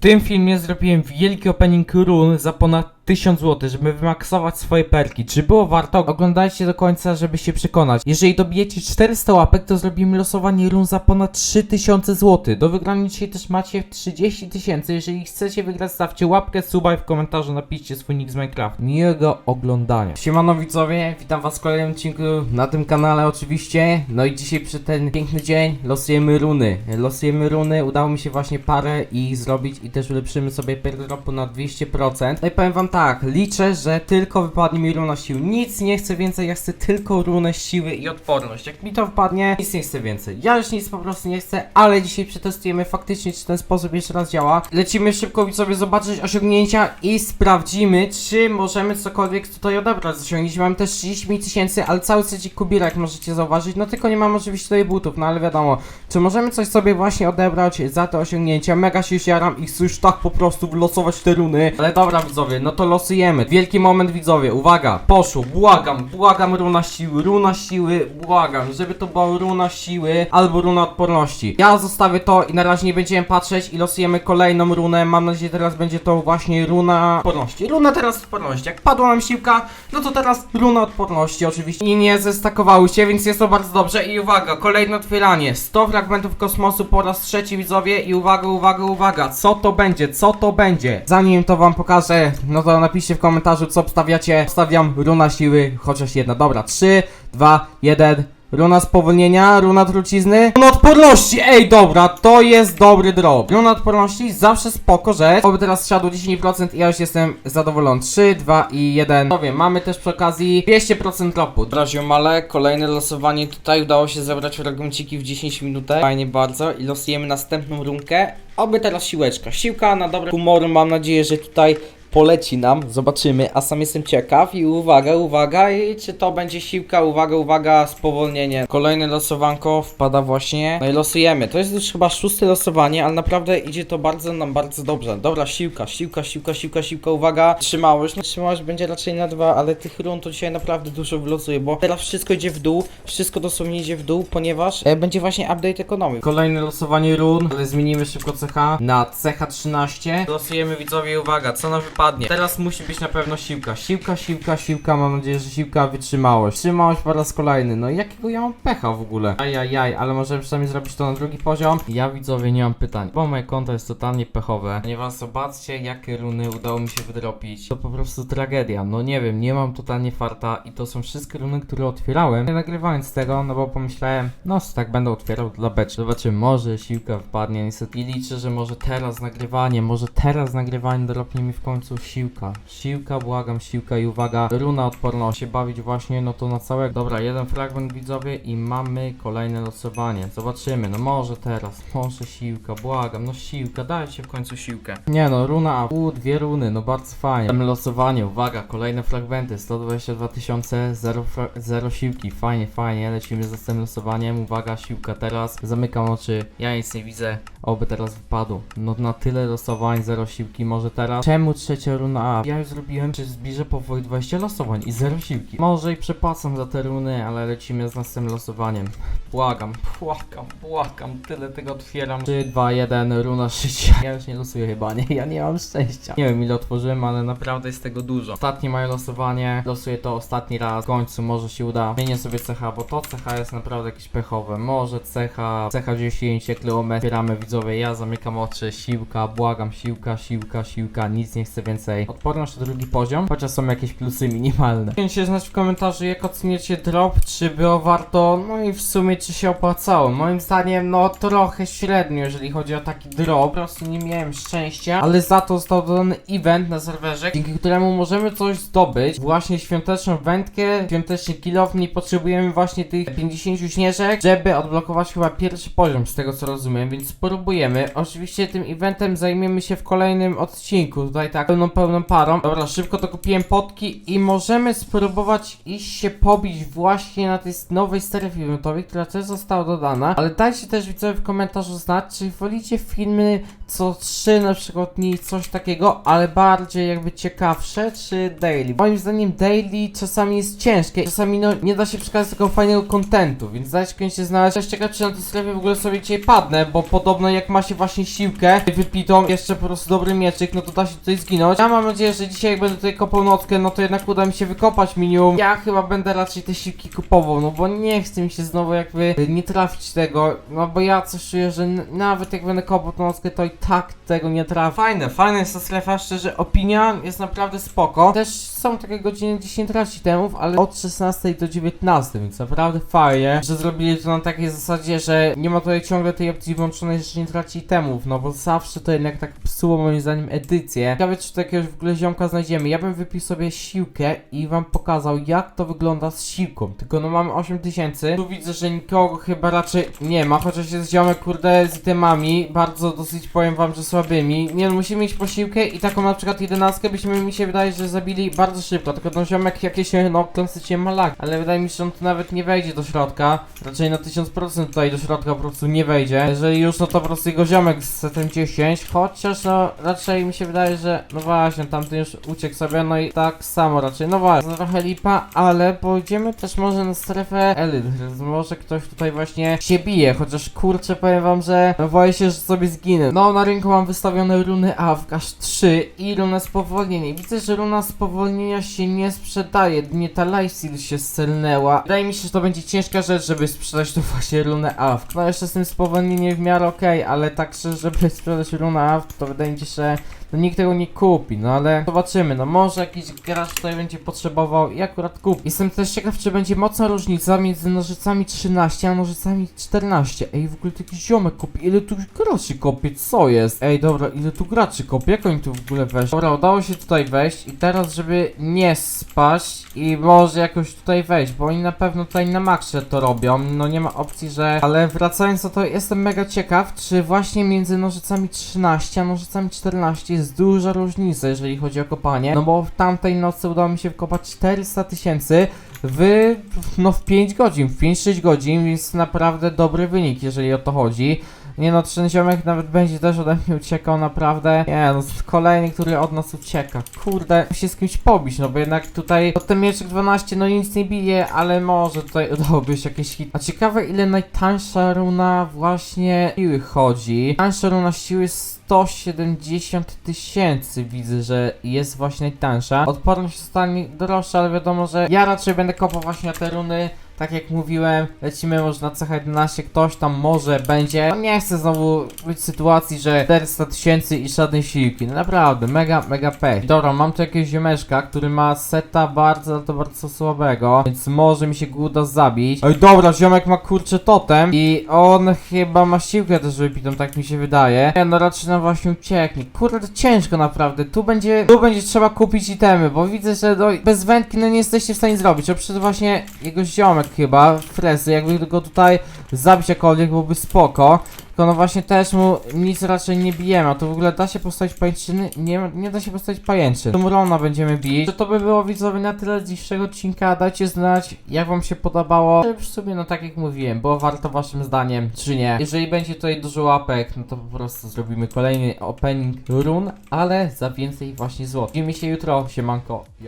W tym filmie zrobiłem wielki opening run za ponad 1000 zł, żeby wymaksować swoje perki. Czy było warto? Oglądajcie do końca, żeby się przekonać. Jeżeli dobijecie 400 łapek, to zrobimy losowanie run za ponad 3000 zł. Do wygrania dzisiaj też macie 30 tysięcy. Jeżeli chcecie wygrać, stawcie łapkę, suba i w komentarzu napiszcie swój nick z Minecraft. Miłego oglądania. Siemano widzowie, witam was w kolejnym odcinku na tym kanale oczywiście. No i dzisiaj przy ten piękny dzień losujemy runy. Losujemy runy, udało mi się właśnie parę ich zrobić i też ulepszymy sobie per dropu na 200%. No i powiem wam tak, liczę, że tylko wypadnie mi runa sił. Nic nie chcę więcej, ja chcę tylko runę siły i odporność. Jak mi to wypadnie, nic nie chcę więcej. Ja już nic po prostu nie chcę, ale dzisiaj przetestujemy faktycznie, czy ten sposób jeszcze raz działa. Lecimy szybko sobie zobaczyć osiągnięcia i sprawdzimy, czy możemy cokolwiek tutaj odebrać z osiągnięć. Mam też 30 tysięcy, ale cały secik kubira, możecie zauważyć. No tylko nie mam oczywiście tutaj butów, no ale wiadomo. Czy możemy coś sobie właśnie odebrać za te osiągnięcia? Mega się jaram i chcę już tak po prostu wylosować te runy. Ale dobra widzowie, no to losujemy. Wielki moment widzowie, uwaga, poszło, błagam, błagam runa siły, runa siły, błagam, żeby to była runa siły albo runa odporności. Ja zostawię to i na razie nie będziemy patrzeć i losujemy kolejną runę. Mam nadzieję, teraz będzie to właśnie runa odporności. Runa teraz odporności. Jak padła nam siłka, no to teraz runa odporności oczywiście. I nie zestakowały się, więc jest to bardzo dobrze. I uwaga, kolejne otwieranie. 100 fragmentów kosmosu po raz trzeci widzowie i uwaga, uwaga, uwaga. Co to będzie? Co to będzie? Zanim to wam pokażę, no to napiszcie w komentarzu co obstawiacie. Wstawiam runa siły, chociaż jedna. Dobra, 3, 2, 1. Runa spowolnienia, runa trucizny, runa odporności, ej dobra, to jest dobry drop. Runa odporności, zawsze spoko rzecz. Oby teraz siadło 10% i ja już jestem zadowolony. 3, 2 i 1. Powiem, mamy też przy okazji 200% dropu. Braziu male, kolejne losowanie tutaj, udało się zebrać fragmenciki w 10 minutach. Fajnie bardzo i losujemy następną runkę. Oby teraz siłeczka. Siłka na dobre humory, mam nadzieję, że tutaj poleci nam, zobaczymy, a sam jestem ciekaw i uwaga, uwaga, i czy to będzie siłka, uwaga, uwaga, spowolnienie. Kolejne losowanko wpada właśnie, no i losujemy, to jest już chyba szóste losowanie, ale naprawdę idzie to bardzo nam bardzo dobrze. Dobra, siłka, siłka, siłka, siłka, siłka, uwaga, trzymałość, no trzymałość będzie raczej na dwa, ale tych run to dzisiaj naprawdę dużo wylosuję, bo teraz wszystko idzie w dół, wszystko dosłownie idzie w dół, ponieważ e, będzie właśnie update ekonomii. Kolejne losowanie run, ale zmienimy szybko CH na CH13. Losujemy widzowie, uwaga, co nam wypadnie. Teraz musi być na pewno siłka. Siłka, siłka, siłka, mam nadzieję, że siłka wytrzymałość. Wytrzymałość po raz kolejny. No i jakiego ja mam pecha w ogóle? Ajajaj, ale możemy przynajmniej zrobić to na drugi poziom. Ja widzowie nie mam pytań, bo moje konto jest totalnie pechowe. Ponieważ zobaczcie, jakie runy udało mi się wydropić. To po prostu tragedia. No nie wiem, nie mam totalnie farta i to są wszystkie runy, które otwierałem. Nie nagrywając tego, no bo pomyślałem, no tak będę otwierał dla beczki. Zobaczymy, może siłka wpadnie niestety. I liczę, że może teraz nagrywanie, może teraz nagrywanie dropnie mi w końcu siłka. Siłka, błagam, siłka i uwaga, runa odporności. Się bawić właśnie, no to na całego. Dobra, jeden fragment widzowie i mamy kolejne losowanie. Zobaczymy, no może teraz, może siłka, błagam, no siłka, dajcie w końcu siłkę. Nie no, runa, u, dwie runy, no bardzo fajnie. Tam losowanie, uwaga, kolejne fragmenty, 122 tysiące, zero, zero siłki, fajnie, fajnie, lecimy z tym losowaniem, uwaga, siłka teraz, zamykam oczy, ja nic nie widzę, oby teraz wypadł. No na tyle losowań, zero siłki, może teraz. Czemu trzecia runa A? Ja już zrobiłem, czy zbliżę powoli 20 losowań i zero siłki. Może i przepłacam za te runy, ale lecimy z następnym losowaniem. Błagam, błagam, błagam, tyle tego otwieram. 3, 2, 1, runa życia. Ja już nie losuję chyba, nie? Ja nie mam szczęścia. Nie wiem ile otworzyłem, ale naprawdę jest tego dużo. Ostatnie moje losowanie, losuję to ostatni raz. W końcu może się uda. Zmienię sobie cecha, bo to cecha jest naprawdę jakieś pechowe. Może cecha, cecha 10, kilometr. Otwieramy widzowie, ja zamykam oczy, siłka, błagam, siłka, siłka, siłka, nic nie chcę więcej. Odporność to drugi poziom, chociaż są jakieś plusy minimalne. Musicie znać w komentarzu, jak oceniacie drop, czy było warto, no i w sumie czy się opłacało. Moim zdaniem, no trochę średnio, jeżeli chodzi o taki drop. Po prostu nie miałem szczęścia, ale za to został dodany event na serwerze, dzięki któremu możemy coś zdobyć. Właśnie świąteczną wędkę, świąteczny nie potrzebujemy właśnie tych 50 śnieżek, żeby odblokować chyba pierwszy poziom, z tego co rozumiem, więc spróbujemy. Oczywiście tym eventem zajmiemy się w kolejnym odcinku. Tutaj tak pełną, pełną parą. Dobra, szybko to kupiłem potki i możemy spróbować iść się pobić właśnie na tej nowej strefie eventowej, która też została dodana. Ale dajcie też widzowie w komentarzu znać, czy wolicie filmy co 3 na przykład dni, coś takiego, ale bardziej jakby ciekawsze, czy daily. Moim zdaniem daily czasami jest ciężkie, czasami no nie da się przekazać takiego fajnego kontentu, więc dajcie koniecznie znaleźć. Też ciekawe, czy na tej strefie w ogóle sobie dzisiaj padnę, bo podobno jak ma się właśnie siłkę wypitą, jeszcze po prostu dobry mieczyk, no to da się tutaj zginąć. Ja mam nadzieję, że dzisiaj jak będę tutaj kopał nockę, no to jednak uda mi się wykopać minimum. Ja chyba będę raczej te siłki kupował, no bo nie chce mi się znowu jakby nie trafić tego, no bo ja coś czuję, że nawet jak będę kopał tą nockę, to i tak tego nie trafię. Fajne, fajne jest ta strefa, szczerze, opinia jest naprawdę spoko. Też są takie godziny 10 traci temów, ale od 16 do 19, więc naprawdę fajnie, że zrobili to na takiej zasadzie, że nie ma tutaj ciągle tej opcji włączonej, że nie traci temów, no bo zawsze to jednak tak psuło moim zdaniem edycję. Ciekawe, czy tu jakiegoś w ogóle ziomka znajdziemy. Ja bym wypił sobie siłkę i wam pokazał, jak to wygląda z siłką. Tylko no mamy 8000. Tu widzę, że nikogo chyba raczej nie ma, chociaż jest ziomek, kurde, z itemami, bardzo dosyć powiem wam, że słabymi. Nie no, musimy mieć posiłkę i taką na przykład 11 byśmy mi się wydaje, że zabili bardzo szybko. Tylko ten ziomek jakieś, no, klasycznie ma lag. Ale wydaje mi się, że on tu nawet nie wejdzie do środka. Raczej na 1000% tutaj do środka po prostu nie wejdzie. Jeżeli już, no to po prostu jego ziomek z setem 10. Chociaż no, raczej mi się wydaje, że no właśnie, tamten już uciekł sobie, no i tak samo raczej. No właśnie, trochę lipa, ale pójdziemy też może na strefę elit. Może ktoś tutaj właśnie się bije, chociaż kurczę powiem wam, że no boję się, że sobie zginę. No na rynku mam wystawione runy AWK aż 3 i runę spowolnienia. I Widzę, że runa spowolnienia się nie sprzedaje, nie ta lifesteal się scelnęła. Wydaje mi się, że to będzie ciężka rzecz, żeby sprzedać tu właśnie runę AWK. No jeszcze z tym spowolnieniem w miarę okej, ale tak szczerze, żeby sprzedać runę AWK, to wydaje mi się, że no nikt tego nie kupi, no ale zobaczymy, no może jakiś gracz tutaj będzie potrzebował i akurat kupi. Jestem też ciekaw, czy będzie mocna różnica między nożycami 13 a nożycami 14. Ej, w ogóle taki ziomek kopie, ile tu graczy kopie, co jest? Ej, dobra, ile tu graczy kopie, jak oni tu w ogóle weszli? Dobra, udało się tutaj wejść i teraz, żeby nie spaść i może jakoś tutaj wejść, bo oni na pewno tutaj na maksie to robią, no nie ma opcji, że... Ale wracając do to, jestem mega ciekaw, czy właśnie między nożycami 13 a nożycami 14 jest duża różnica, jeżeli chodzi o kopanie, no bo w tamtej nocy udało mi się wkopać 400 tysięcy w, no w 5 godzin, w 5-6 godzin, więc naprawdę dobry wynik, jeżeli o to chodzi. Nie no, ten ziomek nawet będzie też ode mnie uciekał, naprawdę. Nie no, kolejny, który od nas ucieka. Kurde, musi z kimś pobić, no bo jednak tutaj od ten mieczek 12, no nic nie bije, ale może tutaj udałoby się jakieś hit. A ciekawe, ile najtańsza runa właśnie siły chodzi. Tańsza runa siły 170 tysięcy widzę, że jest właśnie najtańsza. Odporność zostanie droższa, ale wiadomo, że ja raczej będę kopał właśnie te runy. Tak jak mówiłem, lecimy może na CH11, ktoś tam może będzie. No nie chcę znowu być w sytuacji, że 400 tysięcy i żadnej siłki. No naprawdę, mega, mega pech. Dobra, mam tu jakiegoś ziomeczka, który ma seta bardzo, to bardzo słabego, więc może mi się uda zabić. Oj, dobra, ziomek ma kurczę totem i on chyba ma siłkę też wypitą, tak mi się wydaje. Nie, no raczej nam właśnie ucieknie. Kurde, to ciężko naprawdę. Tu będzie, tu będzie trzeba kupić itemy, bo widzę, że no, bez wędki no nie jesteście w stanie zrobić. Oprócz właśnie jego ziomek chyba, Frezy, jakby go tutaj zabić jakkolwiek byłoby spoko. Tylko no właśnie też mu nic raczej nie bijemy, a tu w ogóle da się postawić pajęczyny? Nie, nie da się postawić pajęczyn. Tumrona będziemy bić. To, to by było widzowie na tyle dzisiejszego odcinka. Dajcie znać jak wam się podobało. Czy w sumie no tak jak mówiłem, było warto waszym zdaniem, czy nie. Jeżeli będzie tutaj dużo łapek, no to po prostu zrobimy kolejny opening run, ale za więcej właśnie złot. Widzimy się jutro, siemanko, yo.